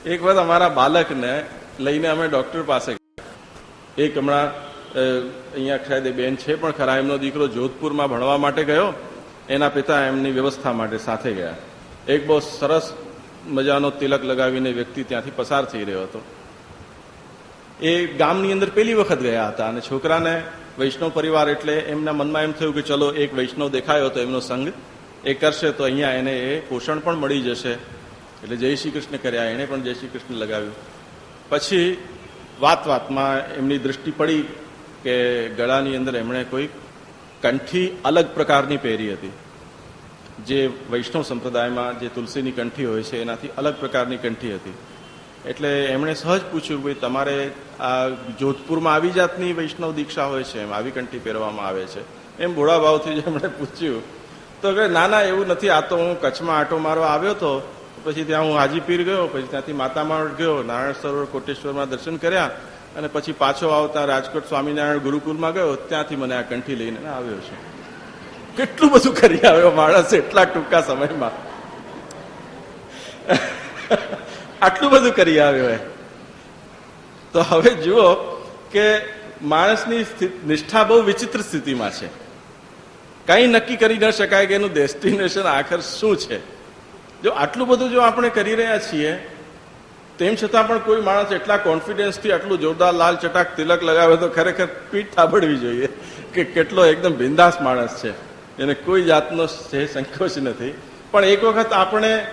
એક વખત અમારા બાલકને લઈને અમે ડોક્ટર પાસે. એક હમણાં અહીંયા શાયદ એ બેન છે પણ ખરા, એમનો દીકરો જોધપુરમાં ભણવા માટે ગયો. એના પિતા એમની વ્યવસ્થા માટે સાથે ગયા. એક બહુ સરસ મજાનો તિલક લગાવીને વ્યક્તિ ત્યાંથી પસાર થઈ રહ્યો હતો. એ ગામની અંદર પહેલી વખત ગયા હતા અને છોકરાને વૈષ્ણવ પરિવાર એટલે એમના મનમાં એમ થયું કે ચલો એક વૈષ્ણવ દેખાયો તો એમનો સંગ એ કરશે તો અહીંયા એને એ પોષણ પણ મળી જશે. એટલે જય શ્રી કૃષ્ણ કર્યા, એણે પણ જય શ્રી કૃષ્ણ લગાવ્યું. પછી વાત વાતમાં એમની દૃષ્ટિ પડી કે ગળાની અંદર એમણે કોઈ કંઠી અલગ પ્રકારની પહેરી હતી. જે વૈષ્ણવ સંપ્રદાયમાં જે તુલસીની કંઠી હોય છે, એનાથી અલગ પ્રકારની કંઠી હતી. એટલે એમણે સહજ પૂછ્યું, ભાઈ, તમારે આ જોધપુરમાં આવી જાતની વૈષ્ણવ દીક્ષા હોય છે? એમ આવી કંઠી પહેરવામાં આવે છે. એમ ભોળા ભાવથી જ એમણે પૂછ્યું. તો કે ના ના, એવું નથી. આ તો હું કચ્છમાં આટો મારવા આવ્યો હતો પછી ત્યાં હું હાજીપીર ગયો, પછી ત્યાંથી માતામાળ ગયો, નારાયણ સરોવર કોટેશ્વરમાં દર્શન કર્યા અને પછી પાછો આવતા રાજકોટ સ્વામિનારાયણ ગુરુકુલમાં ગયો, ત્યાંથી મને આ કંઠી લઈને આવ્યો છે. કેટલું બધું કરી આવ્યો માણસ એટલા ટૂંકા સમયમાં. આટલું બધું કરી આવ્યો એ. તો હવે જુઓ કે માણસની નિષ્ઠા બહુ વિચિત્ર સ્થિતિમાં છે. કંઈ નક્કી કરી ન શકાય કે એનું ડેસ્ટિનેશન આખર શું છે. જો આટલું બધું જો આપણે કરી રહ્યા છીએ, તેમ છતાં પણ કોઈ માણસ એટલા કોન્ફિડન્સથી આટલું જોરદાર લાલ ચટાક તિલક લગાવે તો ખરેખર પીઠ થાબડવી જોઈએ કે કેટલો એકદમ બિંદાસ માણસ છે. એને કોઈ જાતનો છે સંકોચ નથી. પણ એક વખત આપણે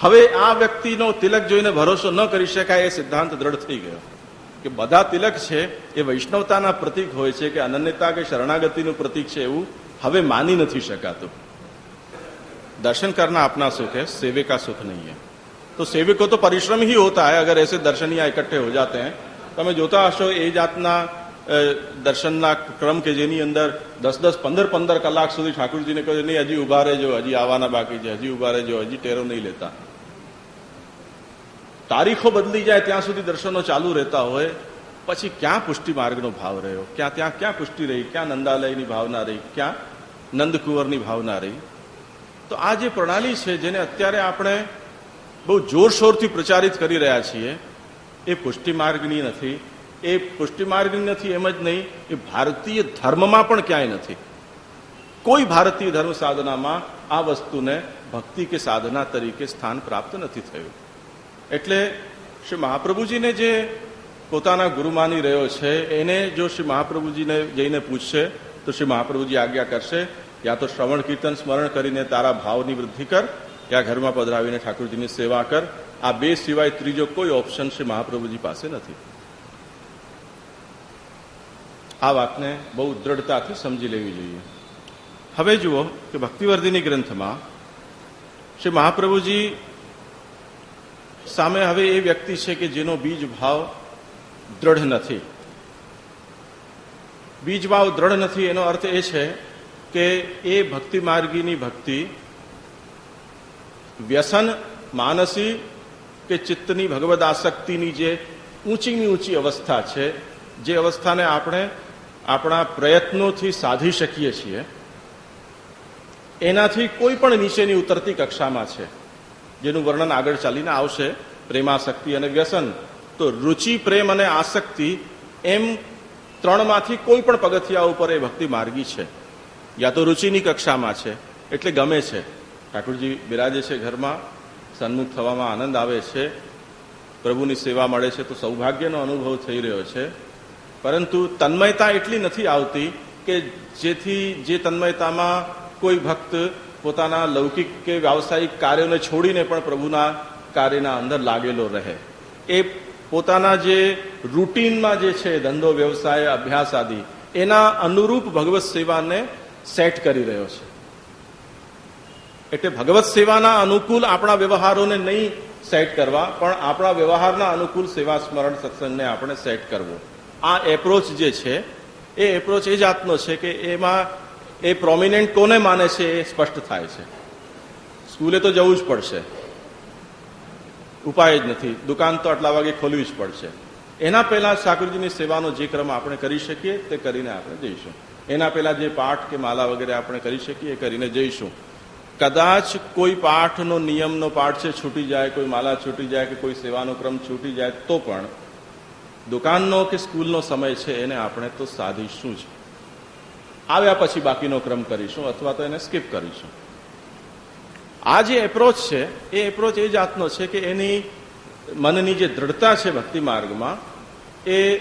હવે આ વ્યક્તિનો તિલક જોઈને ભરોસો ન કરી શકાય એ સિદ્ધાંત દ્રઢ થઈ ગયો. કે બધા તિલક છે એ વૈષ્ણવતાના પ્રતીક હોય છે કે અનન્યતા કે શરણાગતિનું પ્રતીક છે એવું હવે માની નથી શકાતું. दर्शन करना अपना सुख है सेवे का सुख नहीं है तो सेवे को तो परिश्रम ही होता है अगर ऐसे दर्शनीय इकट्ठे हो जाते हैं તમે જોતા હશો એ જાતના અ, દર્શનના ક્રમ કે જેની અંદર દસ દસ પંદર પંદર કલાક સુધી ઠાકુરજીને કહ્યું નહીં હજી ઉભા રહેજો હજી આવવાના બાકી છે હજી ઉભા રહેજો હજી ટેરો નહીં લેતા તારીખો બદલી જાય ત્યાં સુધી દર્શનો ચાલુ રહેતા હોય પછી ક્યાં પુષ્ટિ માર્ગનો ભાવ રહ્યો ક્યાં ત્યાં ક્યાં પુષ્ટિ રહી ક્યાં નંદાલયની ભાવના રહી ક્યાં નંદકુંવરની ભાવના રહી તો આ જે પ્રણાલી છે, જેને અત્યારે આપણે બહુ જોરશોરથી પ્રચારિત કરી રહ્યા છીએ, એ પુષ્ટિ માર્ગની નથી. એ પુષ્ટિ માર્ગની નથી એમ જ નહીં, એ ભારતીય ધર્મમાં પણ ક્યાંય નથી. કોઈ ભારતીય ધર્મ સાધનામાં આ વસ્તુને ભક્તિ કે સાધના તરીકે સ્થાન પ્રાપ્ત નથી થયું. એટલે શ્રી મહાપ્રભુજીને જે પોતાના ગુરુ માની રહ્યો છે, એને જો શ્રી મહાપ્રભુજીને જઈને પૂછશે, તો શ્રી મહાપ્રભુજી આજ્ઞા કરશે યા તો શ્રવણ કીર્તન સ્મરણ કરીને તારા ભાવની વૃદ્ધિ કર યા ઘરમાં પધરાવીને ઠાકુરજીની સેવા કર આ બે સિવાય ત્રીજો કોઈ ઓપ્શન શ્રી મહાપ્રભુજી પાસે નથી આ વાતને બહુ દ્રઢતાથી સમજી લેવી જોઈએ હવે જુઓ કે ભક્તિવર્ધિની ગ્રંથમાં શ્રી મહાપ્રભુજી સામે હવે એ વ્યક્તિ છે કે જેનો બીજ ભાવ દ્રઢ નથી બીજ ભાવ દ્રઢ નથી એનો અર્થ એ છે કે એ ભક્તિ માર્ગીની ભક્તિ વ્યસન, માનસી કે ચિત્તની ભગવદ આસક્તિની જે ઊંચીની ઊંચી અવસ્થા છે, જે અવસ્થાને આપણે આપણા પ્રયત્નોથી સાધી શકીએ છીએ, એનાથી કોઈ પણ નીચેની ઉતરતી કક્ષામાં છે, જેનું વર્ણન આગળ ચાલીને આવશે, પ્રેમાસક્તિ અને વ્યસન. તો રુચિ, પ્રેમ અને આસક્તિ એમ ત્રણમાંથી કોઈ પણ પગથિયા ઉપર એ ભક્તિ માર્ગી છે. યા તો રુચિની કક્ષામાં છે, એટલે ગમે છે. ઠાકુરજી બિરાજે છે ઘરમાં, સન્મુખ થવામાં આનંદ આવે છે, પ્રભુની સેવા મળે છે, તો સૌભાગ્યનો અનુભવ થઈ રહ્યો છે. પરંતુ તન્મયતા એટલી નથી આવતી કે જેથી, જે તન્મયતામાં કોઈ ભક્ત પોતાના લૌકિક કે વ્યાવસાયિક કાર્યોને છોડીને પણ પ્રભુના કાર્યના અંદર લાગેલો રહે. એ પોતાના જે રૂટીનમાં જે છે ધંધો, વ્યવસાય, અભ્યાસ આદિ, એના અનુરૂપ ભગવત સેવાને સેટ કરી રહ્યો છે. એટલે ભગવત સેવાના અનુકૂળ આપણા વ્યવહારોને નહીં સેટ કરવા, પણ આપણા વ્યવહારના અનુકૂળ સેવા સ્મરણ સત્સંગને આપણે સેટ કરવો. આ એપ્રોચ જે છે, એ એપ્રોચ એ જાતનો છે કે એમાં એ પ્રોમિનેન્ટ કોને માને છે એ સ્પષ્ટ થાય છે. સ્કૂલે તો જવું જ પડશે. ઉપાય જ નથી. દુકાન તો આટલા વાગે ખોલવી જ પડશે. એના પહેલા ઠાકુરજીની સેવાનો જે ક્રમ આપણે કરી શકીએ, તે કરીને આપણે જઈશું. એના પહેલા જે પાઠ કે માલા વગેરે આપણે કરી શકીએ કરીને જઈશું. કદાચ કોઈ પાઠનો નિયમનો પાઠ છે, છૂટી જાય, કોઈ માલા છૂટી જાય કે કોઈ સેવાનો ક્રમ છૂટી જાય, તો પણ દુકાનનો કે સ્કૂલનો સમય છે, એને આપણે તો સાધીશું જ. આવ્યા પછી બાકીનો ક્રમ કરીશું અથવા તો એને સ્કીપ કરીશું. આ જે એપ્રોચ છે, એ એપ્રોચ એ જાતનો છે કે એની મનની જે દ્રઢતા છે ભક્તિ માર્ગમાં, એ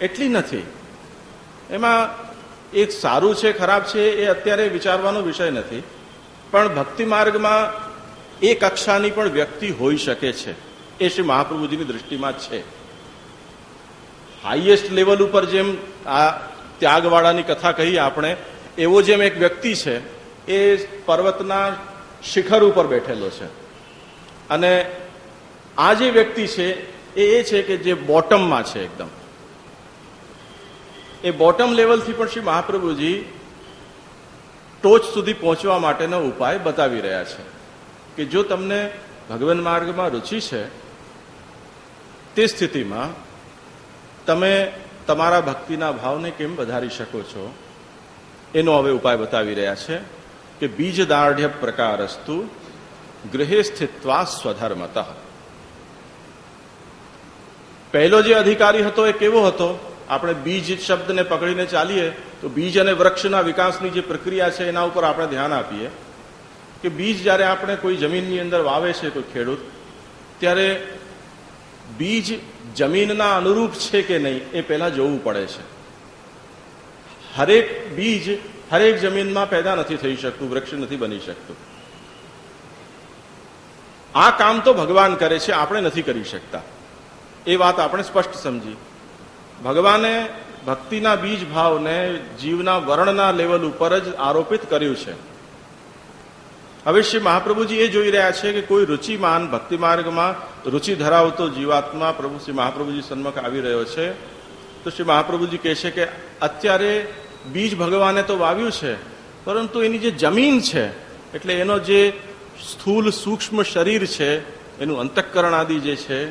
એટલી નથી. એમાં એક સારું છે, ખરાબ છે, એ અત્યારે વિચારવાનો વિષય નથી. પણ ભક્તિ માર્ગમાં એ કક્ષાની પણ વ્યક્તિ હોઈ શકે છે. એ શ્રી મહાપ્રભુજીની દૃષ્ટિમાં છે. હાઈએસ્ટ લેવલ ઉપર જેમ આ ત્યાગવાળાની કથા કહી આપણે, એવો જેમ એક વ્યક્તિ છે, એ પર્વતના શિખર ઉપર બેઠેલો છે. અને આ જે વ્યક્તિ છે, એ એ છે કે જે બોટમમાં છે એકદમ. એ બોટમ લેવલથી પણ શ્રી મહાપ્રભુજી ટોચ સુધી પહોંચવા માટેનો ઉપાય બતાવી રહ્યા છે કે જો તમને ભગવાન માર્ગમાં રુચિ છે, તે સ્થિતિમાં તમે તમારા ભક્તિના ભાવને કેમ વધારી શકો છો, એનો હવે ઉપાય બતાવી રહ્યા છે કે બીજ દાર્ઢ્ય પ્રકારસ્તુ ગૃહે સ્થિત્વા સ્વધર્મત. પહેલો જે અધિકારી હતો એ કેવો હતો? આપણે બીજ શબ્દને પકડીને ચાલીએ, તો બીજ અને વૃક્ષના વિકાસની જે પ્રક્રિયા છે, એના ઉપર આપણે ધ્યાન આપીએ. કે બીજ જ્યારે આપણે કોઈ જમીનની અંદર વાવે છે, કોઈ ખેડૂત, ત્યારે બીજ જમીનના અનુરૂપ છે કે નહીં, એ પહેલા જોવું પડે છે. હરેક બીજ હરેક જમીનમાં પેદા નથી થઈ શકતું, વૃક્ષ નથી બની શકતું. આ કામ તો ભગવાન કરે છે, આપણે નથી કરી શકતા. એ વાત આપણે સ્પષ્ટ સમજી ભગવાને ભક્તિના બીજ ભાવને જીવના વર્ણના લેવલ ઉપર જ આરોપિત કર્યું છે. હવે શ્રી મહાપ્રભુજી એ જોઈ રહ્યા છે કે કોઈ રુચિમાન ભક્તિ માર્ગમાં રુચિ ધરાવતો જીવાત્મા પ્રભુ શ્રી મહાપ્રભુજી સન્મુખ આવી રહ્યો છે. તો શ્રી મહાપ્રભુજી કહે છે કે અત્યારે બીજ ભગવાને તો વાવ્યું છે, પરંતુ એની જે જમીન છે, એટલે એનો જે સ્થૂલ સૂક્ષ્મ શરીર છે, એનું અંતઃકરણ આદિ જે છે,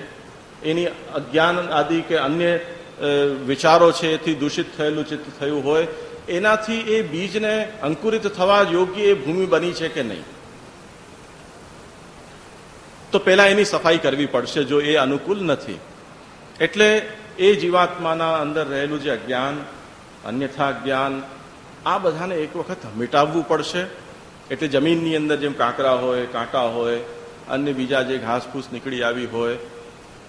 એની અજ્ઞાન આદિ કે અન્ય વિચારો છે, એથી દૂષિત થયેલું ચિત્ત થયું હોય, એનાથી એ બીજને અંકુરિત થવા યોગ્ય એ ભૂમિ બની છે કે નહીં? તો પહેલા એની સફાઈ કરવી પડશે, જો એ અનુકૂળ નથી. એટલે એ જીવાત્માના અંદર રહેલું જે અજ્ઞાન, અન્યથા જ્ઞાન આ બધાને એક વખત મિટાવવું પડશે. એટલે જમીનની અંદર જેમ કાંકરા હોય, કાંટા હોય અન્ય બીજા જે ઘાસફૂસ નીકળી આવી હોય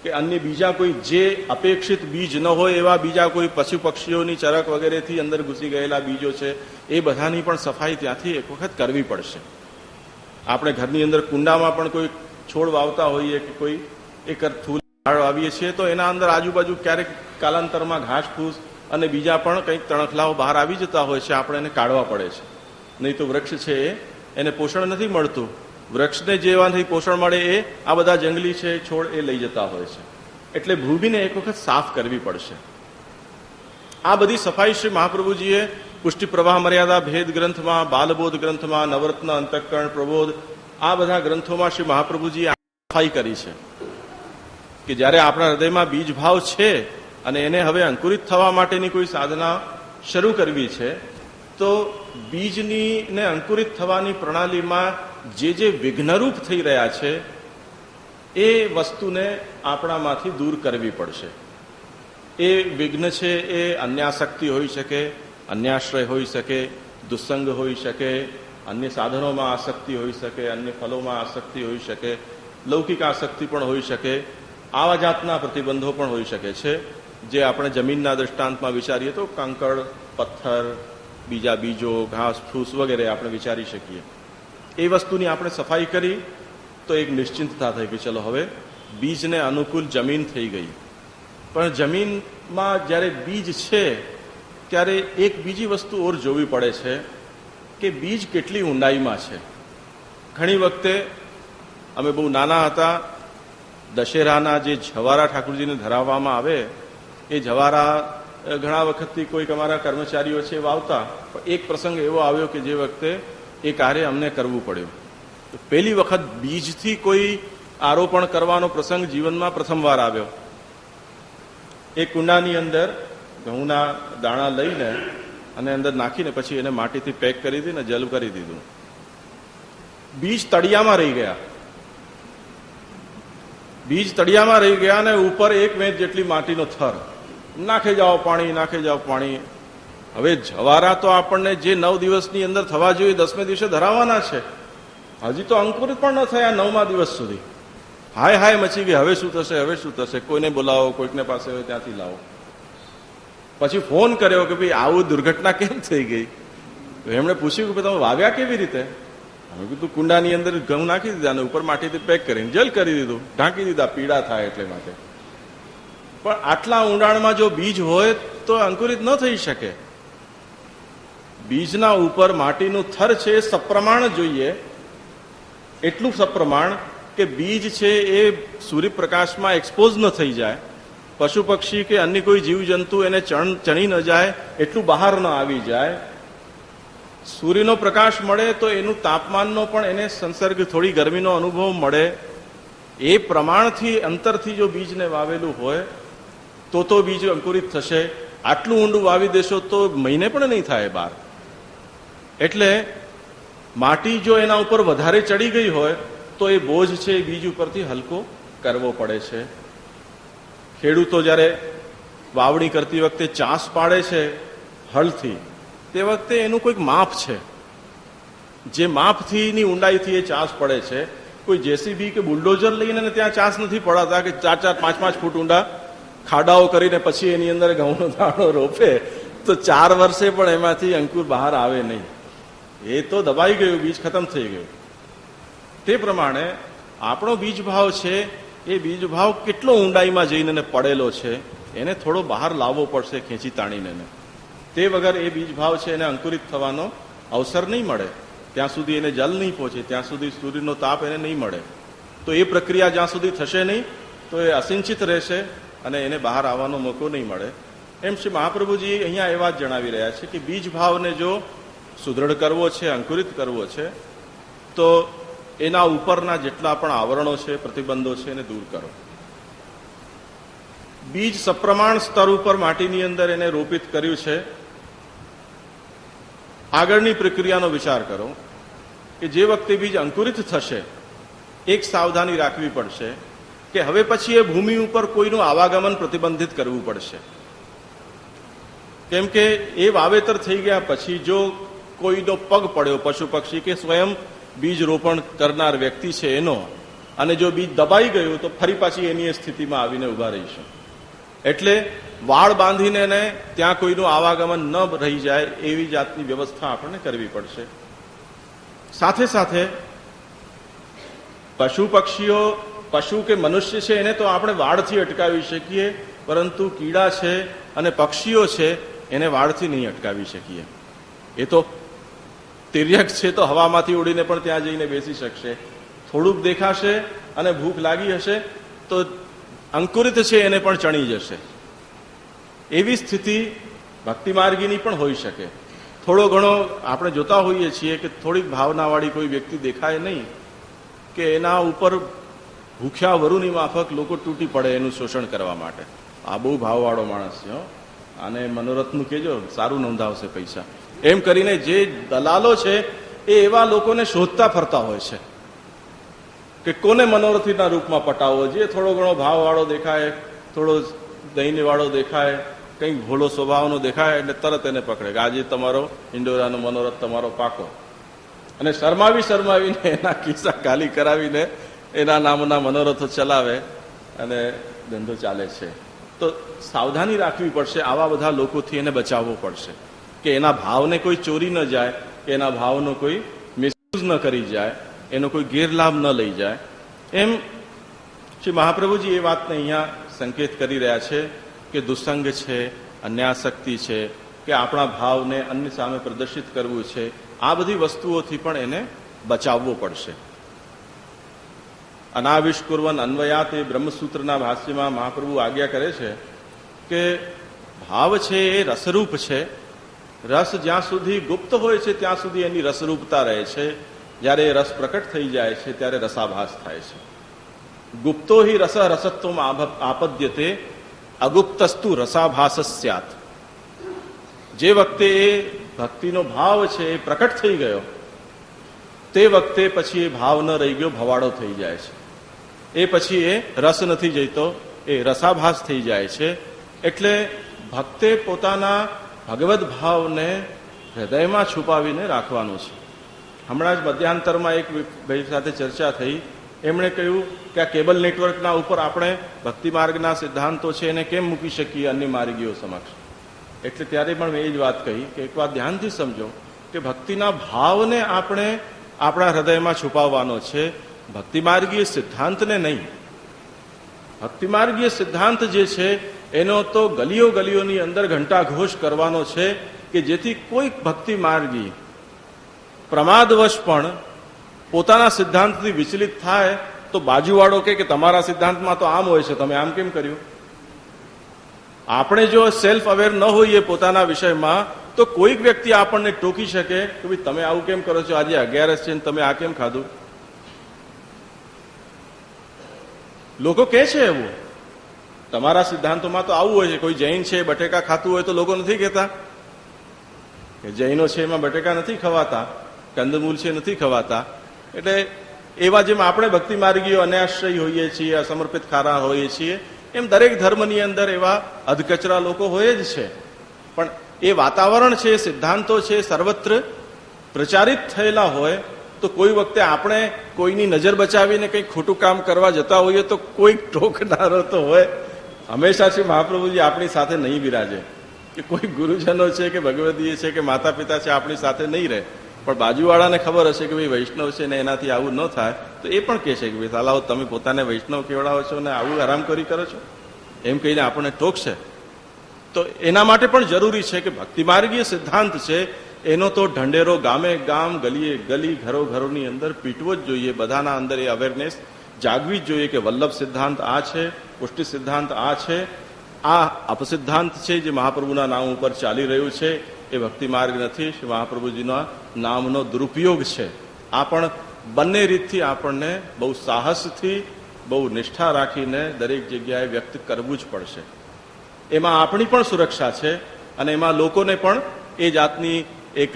કે અન્ય બીજા કોઈ જે અપેક્ષિત બીજ ન હોય એવા બીજા કોઈ પશુ પક્ષીઓની ચરક વગેરેથી અંદર ઘૂસી ગયેલા બીજો છે, એ બધાની પણ સફાઈ ત્યાંથી એક વખત કરવી પડશે. આપણે ઘરની અંદર કુંડામાં પણ કોઈ છોડ વાવતા હોઈએ કે કોઈ એક થૂલ ઝાડ વાવીએ છીએ, તો એના અંદર આજુબાજુ ક્યારેક કાલાંતરમાં ઘાસ ફૂસ અને બીજા પણ કંઈક તણખલાઓ બહાર આવી જતા હોય છે, આપણે એને કાઢવા પડે છે. નહીં તો વૃક્ષ છે એને પોષણ નથી મળતું. વૃક્ષને જેવાથી પોષણ મળે એ આ બધા જંગલી છે, છોડ એ લઈ જતા હોય છે. એટલે ભૂમિને એક વખત સાફ કરવી પડશે. આ બધી સફાઈ શ્રી મહાપ્રભુજીએ પુષ્ટિ પ્રવાહ મર્યાદા, ભેદ ગ્રંથમાં, બાલબોધ ગ્રંથમાં, નવરત્ન, અંતઃકરણ, પ્રબોધ, આ બધા ગ્રંથોમાં શ્રી મહાપ્રભુજીએ સફાઈ કરી છે. કે જ્યારે આપણા હૃદયમાં બીજ ભાવ છે અને એને હવે અંકુરિત થવા માટેની કોઈ સાધના શરૂ કરવી છે, તો બીજની ને અંકુરિત થવાની પ્રણાલીમાં જે જે વિઘ્નરૂપ થઈ રહ્યા છે, એ વસ્તુને આપણામાંથી દૂર કરવી પડશે. એ વિઘ્ન છે એ અન્યાસક્તિ હોઈ શકે, અન્યાશ્રય હોઈ શકે દુસ્સંગ હોઈ શકે, અન્ય સાધનોમાં આસક્તિ હોઈ શકે, અન્ય ફલોમાં આસક્તિ હોઈ શકે, લૌકિક આસક્તિ પણ હોઈ શકે, આવા જાતના પ્રતિબંધો પણ હોઈ શકે છે. જે આપણે જમીનના દૃષ્ટાંતમાં વિચારીએ તો કંકડ, પથ્થર, બીજા બીજો, ઘાસ, ફૂસ વગેરે આપણે વિચારી શકીએ. એ વસ્તુની આપણે સફાઈ કરી તો એક નિશ્ચિંતતા થઈ કે ચલો હવે બીજને અનુકૂળ જમીન થઈ ગઈ. પણ જમીનમાં જ્યારે બીજ છે, ત્યારે એક બીજી વસ્તુ ઓર જોવી પડે છે કે બીજ કેટલી ઊંડાઈમાં છે. ઘણી વખતે અમે બહુ નાના હતા, દશેરાના જે જવારા ઠાકુરજીને ધરાવવામાં આવે, એ જવારા ઘણા વખતથી કોઈક અમારા કર્મચારીઓ છે વાવતા, પણ એક પ્રસંગ એવો આવ્યો કે જે વખતે એ કાર્ય અમને કરવું પડ્યું. પહેલી વખત બીજથી કોઈ આરોપણ કરવાનો પ્રસંગ જીવનમાં પ્રથમવાર આવ્યો. એ કુંડાની અંદર ઘઉંના દાણા લઈને અને અંદર નાખીને પછી એને માટીથી પેક કરી દીધી ને જલ કરી દીધું. બીજ તળિયામાં રહી ગયા. બીજ તળિયામાં રહી ગયા અને ઉપર એક મેચ જેટલી માટીનો થર. નાખે જાઓ પાણી, નાખે જાઓ પાણી. હવે જવારા તો આપણને જે નવ દિવસની અંદર થવા જોઈએ દસમે દિવસે ધરાવવાના છે. હજી તો અંકુરિત પણ ન થયા નવમા દિવસ સુધી. હાય હાય મચી ગઈ, હવે શું થશે, હવે શું થશે? કોઈને બોલાવો, કોઈકને પાસે હોય ત્યાંથી લાવો. પછી ફોન કર્યો કે ભાઈ, આવું દુર્ઘટના કેમ થઈ ગઈ? તો એમણે પૂછ્યું કે તમે વાવ્યા કેવી રીતે? અમે કીધું, કુંડાની અંદર ઘઉં નાખી દીધા અને ઉપર માટીથી પેક કરીને જેલ કરી દીધું. ઢાંકી દીધા, પીડા થાય એટલે માટે. પણ આટલા ઊંડાણમાં જો બીજ હોય તો અંકુરિત ન થઈ શકે. બીજના ઉપર માટીનું થર છે એ સપ્રમાણ જોઈએ. એટલું સપ્રમાણ કે બીજ છે એ સૂર્યપ્રકાશમાં એક્સપોઝ ન થઈ જાય. પશુ પક્ષી કે અન્ય કોઈ જીવજંતુ એને ચણ, ચણી ન જાય, એટલું બહાર ન આવી જાય. સૂર્યનો પ્રકાશ મળે તો એનું તાપમાનનો પણ એને સંસર્ગ, થોડી ગરમીનો અનુભવ મળે. એ પ્રમાણથી, અંતરથી જો બીજને વાવેલું હોય, તો તો બીજ અંકુરિત થશે. આટલું ઊંડું વાવી દેશો તો મહિને પણ નહીં થાય બહાર એટલે માટી જો એના ઉપર વધારે ચડી ગઈ હોય, તો એ બોજ છે એ બીજ ઉપરથી હલકો કરવો પડે છે. ખેડૂતો જ્યારે વાવણી કરતી વખતે ચાસ પાડે છે હળથી, તે વખતે એનું કોઈક માપ છે. જે માપથીની ઊંડાઈથી એ ચાસ પડે છે. કોઈ જેસીબી કે બુલડોઝર લઈને ત્યાં ચાસ નથી પડાતા કે ચાર ચાર, પાંચ પાંચ ફૂટ ઊંડા ખાડાઓ કરીને પછી એની અંદર ઘઉંનો દાણો રોપે, તો ચાર વર્ષે પણ એમાંથી અંકુર બહાર આવે નહીં. એ તો દબાઈ ગયું, બીજ ખતમ થઈ ગયું. તે પ્રમાણે આપણો બીજ ભાવ છે, એ બીજ ભાવ કેટલો ઊંડાઈમાં જઈને પડેલો છે, એને થોડો બહાર લાવવો પડશે ખેંચી તાણીને. તે વગર એ બીજ ભાવ છે, એને અંકુરિત થવાનો અવસર નહીં મળે. ત્યાં સુધી એને જલ નહીં પહોંચે, ત્યાં સુધી સૂર્યનો તાપ એને નહીં મળે. તો એ પ્રક્રિયા જ્યાં સુધી થશે નહીં, તો એ અસિંચિત રહેશે અને એને બહાર આવવાનો મોકો નહીં મળે. એમ શ્રી મહાપ્રભુજી અહીંયા એ વાત જણાવી રહ્યા છે કે બીજ ભાવને જો સુદૃઢ કરવો છે, અંકુરિત કરવો છે, તો એના ઉપરના જેટલા પણ આવરણો છે, પ્રતિબંધો છે, એને દૂર કરો. બીજ સપ્રમાણ સ્તર ઉપર માટીની અંદર એને રોપિત કર્યું છે. આગળની પ્રક્રિયાનો વિચાર કરો કે જે વખતે બીજ અંકુરિત થશે, એક સાવધાની રાખવી પડશે કે હવે પછી એ ભૂમિ ઉપર કોઈનું આવાગમન પ્રતિબંધિત કરવું પડશે. કેમ કે એ વાવેતર થઈ ગયા પછી જો કોઈનો પગ પડ્યો પશુ પક્ષી કે સ્વયં બીજ રોપણ કરનાર વ્યક્તિ છે એનો. અને જો બીજ દબાઈ ગયું તો ફરી પાછી એની સ્થિતિમાં આવીને ઊભા રહીશું. એટલે વાળ બાંધીને એને ત્યાં કોઈનું આવાગમન ન રહી જાય એવી જાતની વ્યવસ્થા આપણને કરવી પડશે. સાથે સાથે પશુ પક્ષીઓ, પશુ કે મનુષ્ય છે એને તો આપણે વાળથી અટકાવી શકીએ, પરંતુ કીડા છે અને પક્ષીઓ છે એને વાળથી નહીં અટકાવી શકીએ. એ તો તિર્યક છે તો હવામાંથી ઉડીને પણ ત્યાં જઈને બેસી શકશે. થોડુંક દેખાશે અને ભૂખ લાગી હશે તો અંકુરિત છે એને પણ ચણી જશે. એવી સ્થિતિ ભક્તિ માર્ગીની પણ હોઈ શકે. થોડો ઘણો આપણે જોતા હોઈએ છીએ કે થોડીક ભાવનાવાળી કોઈ વ્યક્તિ દેખાય નહીં કે એના ઉપર ભૂખ્યા વરુની માફક લોકો તૂટી પડે એનું શોષણ કરવા માટે. આ બહુ ભાવવાળો માણસ છે આને મનોરથનું કહેજો, સારું નોંધાવશે પૈસા. એમ કરીને જે દલાલો છે, એ એવા લોકોને શોધતા ફરતા હોય છે કે કોને મનોરથીના રૂપમાં પટાવવો જે થોડો ઘણો ભાવવાળો દેખાય, થોડો દહીંવાળો દેખાય, કંઈક ભોળો સ્વભાવનો દેખાય, એટલે તરત એને પકડે કે આજે તમારો ઇન્ડોરાનો મનોરથ તમારો પાકો. અને શરમાવી શરમાવીને એના કિસ્સા ખાલી કરાવીને એના નામના મનોરથો ચલાવે અને ધંધો ચાલે છે. તો સાવધાની રાખવી પડશે, આવા બધા લોકોથી એને બચાવવો પડશે. કે એના ભાવને કોઈ ચોરી ન જાય, કે એના ભાવનો કોઈ મિસયુઝ ન કરી જાય, એનો કોઈ ગેરલાભ ન લઈ જાય. એમ શ્રી મહાપ્રભુજી એ વાતને અહીંયા સંકેત કરી રહ્યા છે કે દુસંગ છે અન્યાશક્તિ છે, કે આપણા ભાવને અન્ય સામે પ્રદર્શિત કરવું છે, આ બધી વસ્તુઓથી પણ એને બચાવવો પડશે. અનાવિષ્કુર્વન અન્વયાત એ બ્રહ્મસૂત્રના ભાષ્યમાં મહાપ્રભુ આજ્ઞા કરે છે કે ભાવ છે એ રસરૂપ છે રસ જ્યાં સુધી ગુપ્ત હોય છે, ત્યાં સુધી એની રસરૂપતા રહે છે. જ્યારે એ રસ પ્રકટ થઈ જાય છે, ત્યારે રસાભાસ થાય છે. ગુપ્તો હિ રસ આપદ્ય આપદ્યતે, અગુપ્તસ્તુ રસાભાસ સ્યાત. જે વખતે એ ભક્તિનો ભાવ છે, એ પ્રકટ થઈ ગયો, તે વખતે પછી એ ભાવ ન રહી ગયો, ભવાડો થઈ જાય છે. એ પછી એ રસ નથી જઈતો, એ રસાભાસ થઈ જાય છે. એટલે ભક્તે પોતાના ભગવત ભાવને હૃદયમાં છુપાવીને રાખવાનું છે. હમણાં જ મધ્યાંતરમાં એક ભાઈ સાથે ચર્ચા થઈ. એમણે કહ્યું કે આ કેબલ નેટવર્કના ઉપર આપણે ભક્તિ માર્ગના સિદ્ધાંતો છે એને કેમ મૂકી શકીએ અન્ય માર્ગીઓ સમક્ષ? એટલે ત્યારે પણ મેં એ જ વાત કહી કે એક વાત ધ્યાનથી સમજો કે ભક્તિના ભાવને આપણે આપણા હૃદયમાં છુપાવવાનો છે. ભક્તિ માર્ગીય સિદ્ધાંતને નહીં. ભક્તિ માર્ગીય સિદ્ધાંત જે છે એનો તો ગલીઓ ગલીઓની અંદર ઘંટાઘોષ કરવાનો છે કે જેથી કોઈક ભક્તિ માર્ગી પ્રમાદવશ પણ પોતાના સિદ્ધાંતથી વિચલિત થાય, તો બાજુવાળો કે તમારા સિદ્ધાંતમાં તો આમ હોય છે, તમે આમ કેમ કર્યું? આપણે જો સેલ્ફ અવેર ન હોઈએ પોતાના વિષયમાં, તો કોઈક વ્યક્તિ આપણને ટોકી શકે કે ભાઈ તમે આવું કેમ કરો છો? આજે અગિયારસ છે તમે આ કેમ ખાધું? લોકો કે છે એવું. તમારા સિદ્ધાંતોમાં તો આવું હોય છે, કોઈ જૈન છે, બટેકા ખાતું હોય તો લોકો નથી કહેતા. કે જૈનો છે એમાં બટેકા નથી ખવાતા, કંદમૂલ છે નથી ખવાતા. એટલે એવા જેમ આપણે ભક્તિ માર્ગીઓ અનાશ્રય હોઈએ છીએ, અસમર્પિત ખારા હોઈએ છીએ, એમ દરેક ધર્મની અંદર એવા અધકચરા લોકો હોય જ છે. પણ એ વાતાવરણ છે, સિદ્ધાંતો છે, સર્વત્ર પ્રચારિત થયેલા હોય, તો કોઈ વખતે આપણે કોઈની નજર બચાવીને કંઈક ખોટું કામ કરવા જતા હોઈએ તો કોઈક ટોકનારો તો હોય. હંમેશા શ્રી મહાપ્રભુજી આપણી સાથે નહીં બિરાજે. કે કોઈ ગુરુજનો છે કે ભગવદીય છે કે માતા પિતા છે આપણી સાથે નહીં રહે. પણ બાજુવાળાને ખબર હશે કે ભાઈ વૈષ્ણવ છે ને એનાથી આવું ન થાય, તો એ પણ કહેશે કે ભાઈ સાલાઓ, તમે પોતાને વૈષ્ણવ કેવડાવો છો ને આવું આરામ કરી કરો છો? એમ કહીને આપણને ટોકશે. તો એના માટે પણ જરૂરી છે કે ભક્તિ માર્ગીય સિદ્ધાંત છે, એનો તો ઢંઢેરો ગામે ગામ ગલીએ ગલી ઘરો ઘરોની અંદર પીટવો જ જોઈએ, બધાના અંદર એ અવેરનેસ જાગવી જોઈએ કે વલ્લભ સિદ્ધાંત આ છે, પુષ્ટિ સિદ્ધાંત આ છે. આ અપસિદ્ધાંત છે જે મહાપ્રભુના નામ ઉપર ચાલી રહ્યું છે, એ ભક્તિ માર્ગ નથી. શ્રી મહાપ્રભુજીના નામનો દુરુપયોગ છે. આ પણ બંને રીતથી આપણને બહુ સાહસથી, બહુ નિષ્ઠા રાખીને દરેક જગ્યાએ વ્યક્ત કરવું જ પડશે. એમાં આપણી પણ સુરક્ષા છે અને એમાં લોકોને પણ એ જાતની એક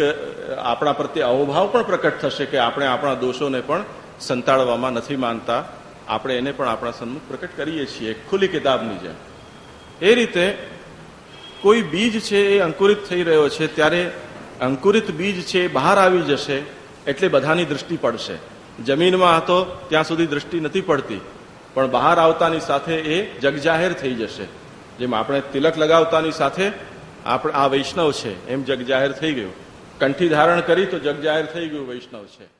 આપણા પ્રત્યે અહોભાવ પણ પ્રકટ થશે કે આપણે આપણા દોષોને પણ સંતાડવામાં નથી માનતા. આપણે એને પણ આપણા સન્મુખ પ્રકટ કરીએ છીએ, ખુલ્લી કિતાબની જેમ. એ રીતે કોઈ બીજ છે એ અંકુરિત થઈ રહ્યો છે, ત્યારે અંકુરિત બીજ છે એ બહાર આવી જશે, એટલે બધાની દૃષ્ટિ પડશે. જમીનમાં હતો, ત્યાં સુધી દૃષ્ટિ નથી પડતી, પણ બહાર આવતાની સાથે એ જગજાહેર થઈ જશે. જેમ આપણે તિલક લગાવતાની સાથે આપણે, આ વૈષ્ણવ છે, એમ જગજાહેર થઈ ગયું. કંઠી ધારણ કરી તો જગજાહેર થઈ ગયું વૈષ્ણવ છે.